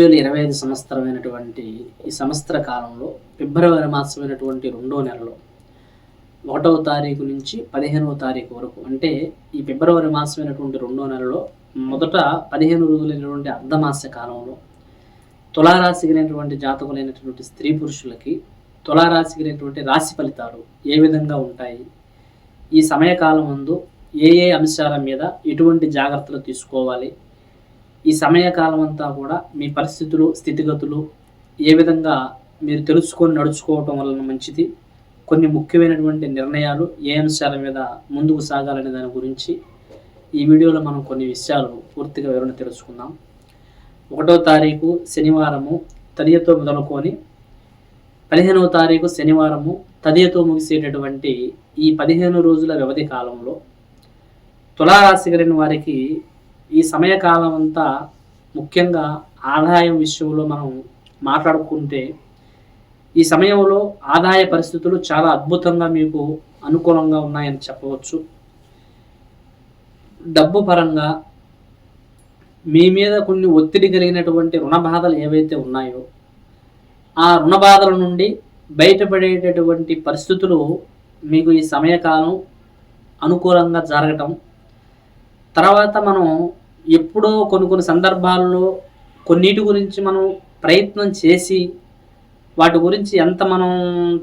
వేల ఇరవై ఐదు సంవత్సరమైనటువంటి ఈ సంవత్సర కాలంలో ఫిబ్రవరి మాసమైనటువంటి రెండో నెలలో ఒకటవ తారీఖు నుంచి పదిహేనవ తారీఖు వరకు అంటే ఈ ఫిబ్రవరి మాసమైనటువంటి రెండో నెలలో మొదట పదిహేను రోజులైనటువంటి అర్ధమాస కాలంలో తులారాశి జాతకులైనటువంటి స్త్రీ పురుషులకి తులారాశి రాశి ఫలితాలు ఏ విధంగా ఉంటాయి? ఈ సమయకాలం ముందు ఏ ఏ అంశాల మీద ఎటువంటి జాగ్రత్తలు తీసుకోవాలి? ఈ సమయకాలం అంతా కూడా మీ పరిస్థితులు స్థితిగతులు ఏ విధంగా మీరు తెలుసుకొని నడుచుకోవటం వలన మంచిది? కొన్ని ముఖ్యమైనటువంటి నిర్ణయాలు ఏ అంశాల మీద ముందుకు సాగాలనే దాని గురించి ఈ వీడియోలో మనం కొన్ని విషయాలు పూర్తిగా వివరణ తెలుసుకుందాం. ఒకటో తారీఖు శనివారము తదియతో మొదలుకొని పదిహేనవ తారీఖు శనివారము తదియతో ముగిసేటటువంటి ఈ పదిహేను రోజుల వ్యవధి కాలంలో తులారాశి కలిగిన వారికి ఈ సమయకాలం అంతా ముఖ్యంగా ఆదాయం విషయంలో మనం మాట్లాడుకుంటే ఈ సమయంలో ఆదాయ పరిస్థితులు చాలా అద్భుతంగా మీకు అనుకూలంగా ఉన్నాయని చెప్పవచ్చు. డబ్బు పరంగా మీ మీద కొన్ని ఒత్తిడి కలిగినటువంటి రుణ బాధలు ఏవైతే ఉన్నాయో ఆ రుణ బాధల నుండి బయటపడేటటువంటి పరిస్థితులు మీకు ఈ సమయకాలం అనుకూలంగా జరగటం. తర్వాత మనం ఎప్పుడో కొన్ని కొన్ని సందర్భాల్లో కొన్నిటి గురించి మనం ప్రయత్నం చేసి వాటి గురించి ఎంత మనం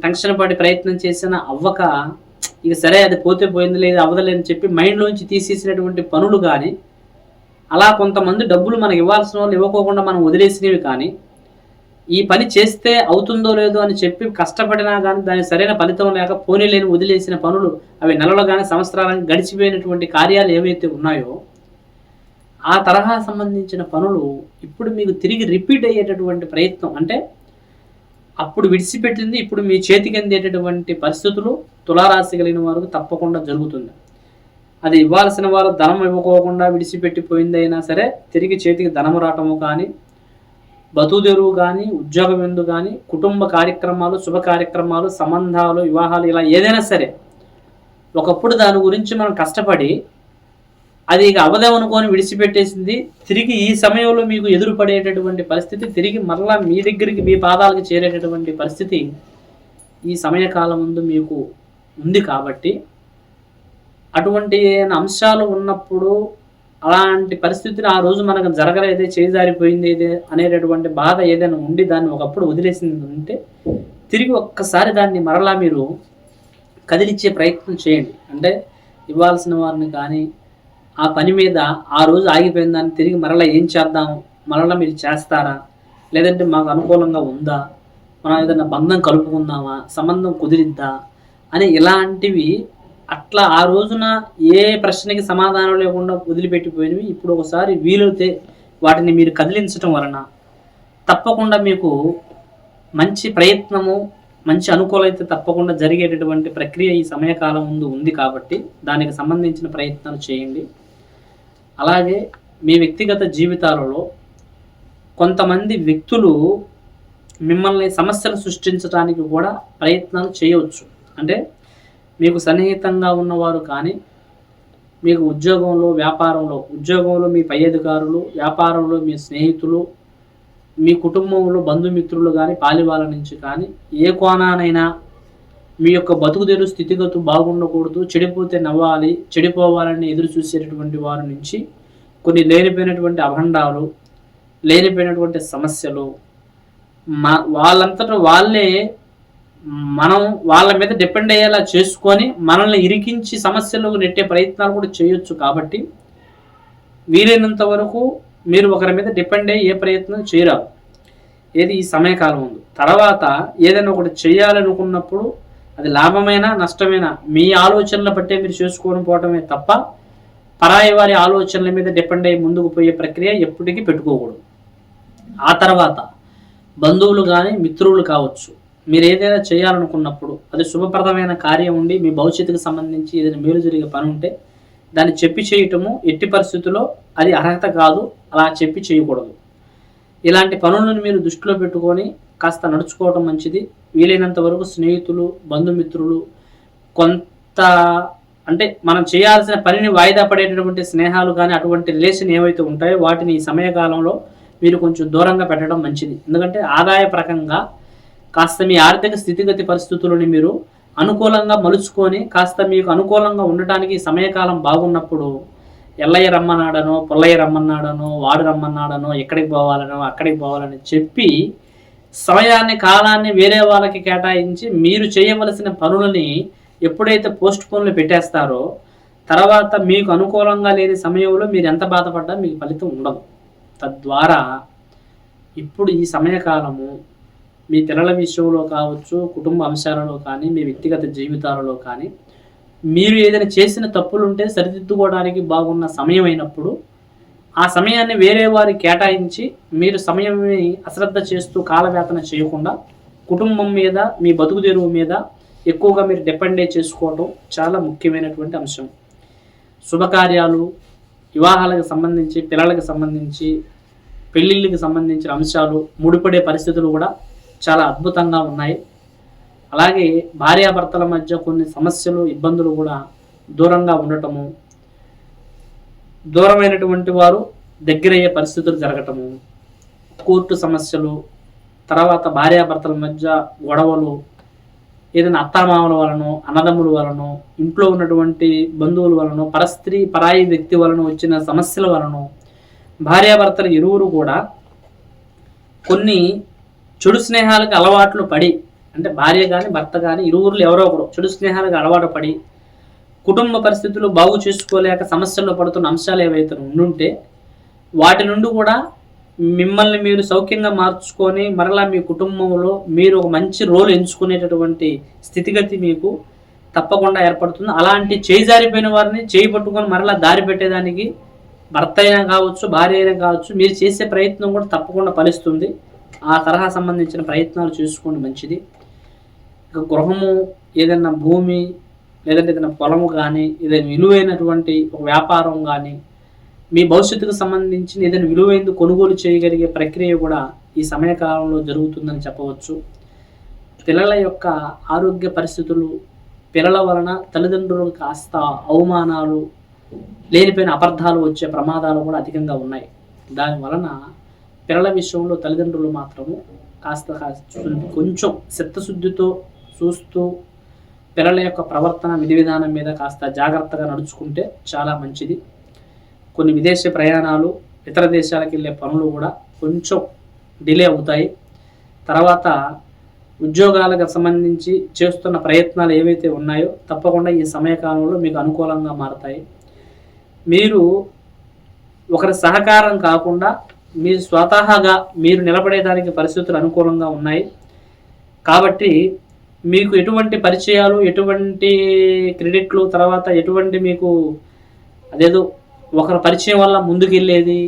టెన్షన్ పడి ప్రయత్నం చేసినా అవ్వక ఇక సరే అది పోతే పోయింది లేదు అవ్వదలేదని చెప్పి మైండ్లోంచి తీసేసినటువంటి పనులు కానీ అలా కొంతమంది డబ్బులు మనకి ఇవ్వాల్సిన వాళ్ళు ఇవ్వకోకుండా మనం వదిలేసినవి కానీ ఈ పని చేస్తే అవుతుందో లేదో అని చెప్పి కష్టపడినా కానీ దాని సరైన ఫలితం లేక పోనీ లేని వదిలేసిన పనులు అవి నెలలు కానీ సంవత్సరాలు గడిచిపోయినటువంటి కార్యాలు ఏవైతే ఉన్నాయో ఆ తరహా సంబంధించిన పనులు ఇప్పుడు మీకు తిరిగి రిపీట్ అయ్యేటటువంటి ప్రయత్నం అంటే అప్పుడు విడిచిపెట్టింది ఇప్పుడు మీ చేతికి అందేటటువంటి పరిస్థితులు తులారాశి కలిగిన వారికి తప్పకుండా జరుగుతుంది. అది ఇవ్వాల్సిన వారు ధనం ఇవ్వకోకుండా విడిచిపెట్టిపోయింది అయినా సరే తిరిగి చేతికి ధనము రావటము కానీ బతుదెరువు కానీ ఉద్యోగం ఎందు కానీ కుటుంబ కార్యక్రమాలు శుభ కార్యక్రమాలు సంబంధాలు వివాహాలు ఇలా ఏదైనా సరే ఒకప్పుడు దాని గురించి మనం కష్టపడి అది ఇక అవదమనుకొని విడిచిపెట్టేసింది. తిరిగి ఈ సమయంలో మీకు ఎదురు పడేటటువంటి పరిస్థితి తిరిగి మరలా మీ దగ్గరికి మీ పాదాలకు చేరేటటువంటి పరిస్థితి ఈ సమయకాలం ముందు మీకు ఉంది కాబట్టి అటువంటి అంశాలు ఉన్నప్పుడు అలాంటి పరిస్థితిని ఆ రోజు మనకు జరగలేదే చేజారిపోయింది ఇదే అనేటటువంటి బాధ ఏదైనా ఉండి దాన్ని ఒకప్పుడు వదిలేసింది ఉంటే తిరిగి ఒక్కసారి దాన్ని మరలా మీరు కదిలిచ్చే ప్రయత్నం చేయండి. అంటే ఇవ్వాల్సిన వారిని కానీ ఆ పని మీద ఆ రోజు ఆగిపోయిన దాన్ని తిరిగి మరలా ఏం చేద్దాం? మరలా మీరు చేస్తారా? లేదంటే మాకు అనుకూలంగా ఉందా? మనం ఏదైనా బంధం కలుపుకుందామా? సంబంధం కుదిరిద్దా? అని ఇలాంటివి అట్లా ఆ రోజున ఏ ప్రశ్నకి సమాధానం లేకుండా వదిలిపెట్టిపోయినవి ఇప్పుడు ఒకసారి వీలైతే వాటిని మీరు కదిలించటం వలన తప్పకుండా మీకు మంచి ప్రయత్నము మంచి అనుకూలత తప్పకుండా జరిగేటటువంటి ప్రక్రియ ఈ సమయకాలం ముందు ఉంది కాబట్టి దానికి సంబంధించిన ప్రయత్నాలు చేయండి. అలాగే మీ వ్యక్తిగత జీవితాలలో కొంతమంది వ్యక్తులు మిమ్మల్ని సమస్యలు సృష్టించడానికి కూడా ప్రయత్నాలు చేయవచ్చు. అంటే మీకు సన్నిహితంగా ఉన్నవారు కానీ మీకు ఉద్యోగంలో వ్యాపారంలో ఉద్యోగంలో మీ పై అధికారులు వ్యాపారంలో మీ స్నేహితులు మీ కుటుంబంలో బంధుమిత్రులు కానీ పాలివాళ్ళ నుంచి కానీ ఏ కోణానైనా మీ యొక్క బతుకుదెరు స్థితిగతులు బాగుండకూడదు చెడిపోతే నవ్వాలి చెడిపోవాలని ఎదురు చూసేటటువంటి వారి నుంచి కొన్ని లేనిపోయినటువంటి అభండాలు లేనిపోయినటువంటి సమస్యలు మా వాళ్ళంతటా వాళ్ళే మనం వాళ్ళ మీద డిపెండ్ అయ్యేలా చేసుకొని మనల్ని ఇరికించి సమస్యలకు నెట్టే ప్రయత్నాలు కూడా చేయొచ్చు కాబట్టి వీలైనంత వరకు మీరు ఒకరి మీద డిపెండ్ అయ్యి ఏ ప్రయత్నం చేయరాదు. ఏది ఈ సమయకాలం ఉంది తర్వాత ఏదైనా ఒకటి చేయాలనుకున్నప్పుడు అది లాభమైనా నష్టమైనా మీ ఆలోచనల బట్టే మీరు చేసుకోవడం పోవటమే తప్ప పరాయి వారి ఆలోచనల మీద డిపెండ్ అయ్యి ముందుకు పోయే ప్రక్రియ ఎప్పటికీ పెట్టుకోకూడదు. ఆ తర్వాత బంధువులు కానీ మిత్రులు కావచ్చు మీరు ఏదైనా చేయాలనుకున్నప్పుడు అది శుభప్రదమైన కార్యం ఉండి మీ భవిష్యత్తుకు సంబంధించి ఏదైనా మేలు జరిగే పని ఉంటే దాన్ని చెప్పి చేయటము ఎట్టి పరిస్థితుల్లో అది అర్హత కాదు. అలా చెప్పి చేయకూడదు. ఇలాంటి పనులను మీరు దృష్టిలో పెట్టుకొని కాస్త నడుచుకోవడం మంచిది. వీలైనంత వరకు స్నేహితులు బంధుమిత్రులు కొంత అంటే మనం చేయాల్సిన పనిని వాయిదా పడేటటువంటి స్నేహాలు కానీ అటువంటి రిలేషన్ ఏవైతే ఉంటాయో వాటిని ఈ సమయకాలంలో మీరు కొంచెం దూరంగా పెట్టడం మంచిది. ఎందుకంటే ఆదాయపరకంగా కాస్త మీ ఆర్థిక స్థితిగతి పరిస్థితులని మీరు అనుకూలంగా మలుచుకొని కాస్త మీకు అనుకూలంగా ఉండటానికి సమయకాలం బాగున్నప్పుడు ఎల్లయ్య రమ్మన్నాడనో పుల్లయ్య రమ్మన్నాడనో వాడు రమ్మన్నాడనో ఎక్కడికి పోవాలనో అక్కడికి పోవాలని చెప్పి సమయాన్ని కాలాన్ని వేరే వాళ్ళకి కేటాయించి మీరు చేయవలసిన పనులని ఎప్పుడైతే పోస్ట్ పోన్లు పెట్టేస్తారో తర్వాత మీకు అనుకూలంగా లేని సమయంలో మీరు ఎంత బాధపడ్డా మీకు ఫలితం ఉండదు. తద్వారా ఇప్పుడు ఈ సమయకాలము మీ పిల్లల విషయంలో కావచ్చు కుటుంబ అంశాలలో కానీ మీ వ్యక్తిగత జీవితాలలో కానీ మీరు ఏదైనా చేసిన తప్పులుంటే సరిదిద్దుకోవడానికి బాగున్న సమయం అయినప్పుడు ఆ సమయాన్ని వేరే వారి కేటాయించి మీరు సమయాన్ని అశ్రద్ధ చేస్తూ కాలవేతన చేయకుండా కుటుంబం మీద మీ బతుకు తెరువు మీద ఎక్కువగా మీరు డిపెండే చేసుకోవడం చాలా ముఖ్యమైనటువంటి అంశం. శుభకార్యాలు వివాహాలకు సంబంధించి పిల్లలకు సంబంధించి పెళ్ళిళ్ళకి సంబంధించిన అంశాలు ముడిపడే పరిస్థితులు కూడా చాలా అద్భుతంగా ఉన్నాయి. అలాగే భార్యాభర్తల మధ్య కొన్ని సమస్యలు ఇబ్బందులు కూడా దూరంగా ఉండటము దూరమైనటువంటి వారు దగ్గరయ్యే పరిస్థితులు జరగటము కోర్టు సమస్యలు తర్వాత భార్యాభర్తల మధ్య గొడవలు ఏదైనా అత్తామామల వలనో అన్నదమ్ముల వలనో ఇంట్లో ఉన్నటువంటి బంధువుల వలనో పరస్త్రీ పరాయి వ్యక్తి వలన వచ్చిన సమస్యల వలనో భార్యాభర్తల ఇరువురు కూడా కొన్ని చెడు స్నేహాలకు అలవాట్లు పడి అంటే భార్య కానీ భర్త కానీ ఇరువురులు ఎవరో ఒకరు చెడు స్నేహాలకు అలవాటు పడి కుటుంబ పరిస్థితులు బాగు చేసుకోలేక సమస్యల్లో పడుతున్న అంశాలు ఏవైతే ఉండుంటే వాటి నుండి కూడా మిమ్మల్ని మీరు సౌఖ్యంగా మార్చుకొని మరలా మీ కుటుంబంలో మీరు ఒక మంచి రోల్ ఎంచుకునేటటువంటి స్థితిగతి మీకు తప్పకుండా ఏర్పడుతుంది. అలాంటి చేయి జారిపోయిన వారిని చేయి పట్టుకొని మరలా దారి పెట్టేదానికి భర్త అయినా కావచ్చు భార్య అయినా కావచ్చు మీరు చేసే ప్రయత్నం కూడా తప్పకుండా ఫలిస్తుంది. ఆ తరహా సంబంధించిన ప్రయత్నాలు చేసుకోండి మంచిది. ఇక గృహము ఏదైనా భూమి లేదంటే ఏదైనా పొలము కానీ ఏదైనా విలువైనటువంటి ఒక వ్యాపారం కానీ మీ భవిష్యత్తుకు సంబంధించిన ఏదైనా విలువైంది కొనుగోలు చేయగలిగే ప్రక్రియ కూడా ఈ సమయకాలంలో జరుగుతుందని చెప్పవచ్చు. పిల్లల యొక్క ఆరోగ్య పరిస్థితులు పిల్లల వలన తల్లిదండ్రులకు కాస్త అవమానాలు లేనిపోయిన అబద్ధాలు వచ్చే ప్రమాదాలు కూడా అధికంగా ఉన్నాయి. దాని వలన పిల్లల విషయంలో తల్లిదండ్రులు మాత్రము కాస్త కాస్త కొంచెం చిత్తశుద్ధితో చూస్తూ పిల్లల యొక్క ప్రవర్తన విధి విధానం మీద కాస్త జాగ్రత్తగా నడుచుకుంటే చాలా మంచిది. కొన్ని విదేశీ ప్రయాణాలు ఇతర దేశాలకు వెళ్ళే పనులు కూడా కొంచెం డిలే అవుతాయి. తర్వాత ఉద్యోగాలకు సంబంధించి చేస్తున్న ప్రయత్నాలు ఏవైతే ఉన్నాయో తప్పకుండా ఈ సమయకాలంలో మీకు అనుకూలంగా మారతాయి. మీరు ఒకరి సహకారం కాకుండా మీరు స్వతహాగా మీరు నిలబడేదానికి పరిస్థితులు అనుకూలంగా ఉన్నాయి. కాబట్టి మీకు ఎటువంటి పరిచయాలు ఎటువంటి క్రెడిట్లు తర్వాత ఎటువంటి మీకు అదేదో ఒకరి పరిచయం వల్ల ముందుకెళ్ళేది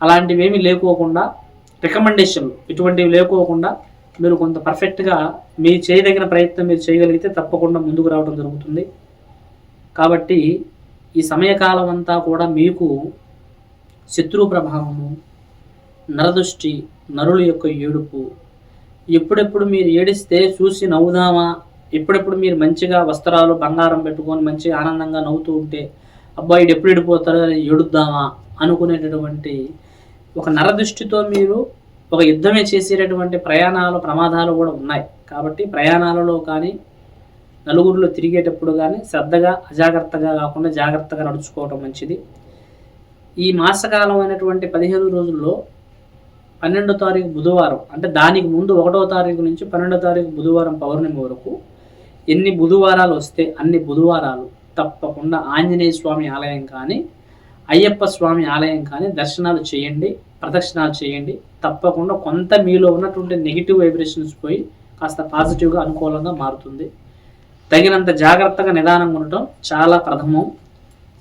అలాంటివి ఏమీ లేకోకుండా రికమెండేషన్లు ఇటువంటివి లేకోకుండా మీరు కొంత పర్ఫెక్ట్గా మీ చేయదగిన ప్రయత్నం మీరు చేయగలిగితే తప్పకుండా ముందుకు రావడం జరుగుతుంది. కాబట్టి ఈ సమయకాలం అంతా కూడా మీకు శత్రు ప్రభావము నరదృష్టి నరుల యొక్క ఏడుపు ఎప్పుడెప్పుడు మీరు ఏడిస్తే చూసి నవ్వుదామా? ఎప్పుడెప్పుడు మీరు మంచిగా వస్త్రాలు బంగారం పెట్టుకొని మంచిగా ఆనందంగా నవ్వుతూ ఉంటే అబ్బాయి ఎప్పుడు ఎడిపోతారో అని ఏడుద్దామా? అనుకునేటటువంటి ఒక నరదృష్టితో మీరు ఒక యుద్ధమే చేసేటటువంటి ప్రయాణాలు ప్రమాదాలు కూడా ఉన్నాయి. కాబట్టి ప్రయాణాలలో కానీ నలుగురిలో తిరిగేటప్పుడు కానీ శ్రద్ధగా అజాగ్రత్తగా కాకుండా జాగ్రత్తగా నడుచుకోవటం మంచిది. ఈ మాసకాలం అయినటువంటి పదిహేను రోజుల్లో పన్నెండో తారీఖు బుధవారం అంటే దానికి ముందు ఒకటో తారీఖు నుంచి పన్నెండో తారీఖు బుధవారం పౌర్ణమి వరకు ఎన్ని బుధవారాలు వస్తే అన్ని బుధవారాలు తప్పకుండా ఆంజనేయ స్వామి ఆలయం కానీ అయ్యప్ప స్వామి ఆలయం కానీ దర్శనాలు చేయండి ప్రదక్షిణాలు చేయండి. తప్పకుండా కొంత మీలో ఉన్నటువంటి నెగిటివ్ వైబ్రేషన్స్ పోయి కాస్త పాజిటివ్గా అనుకూలంగా మారుతుంది. తగినంత జాగ్రత్తగా నిదానంగా ఉండటం చాలా ప్రథమం.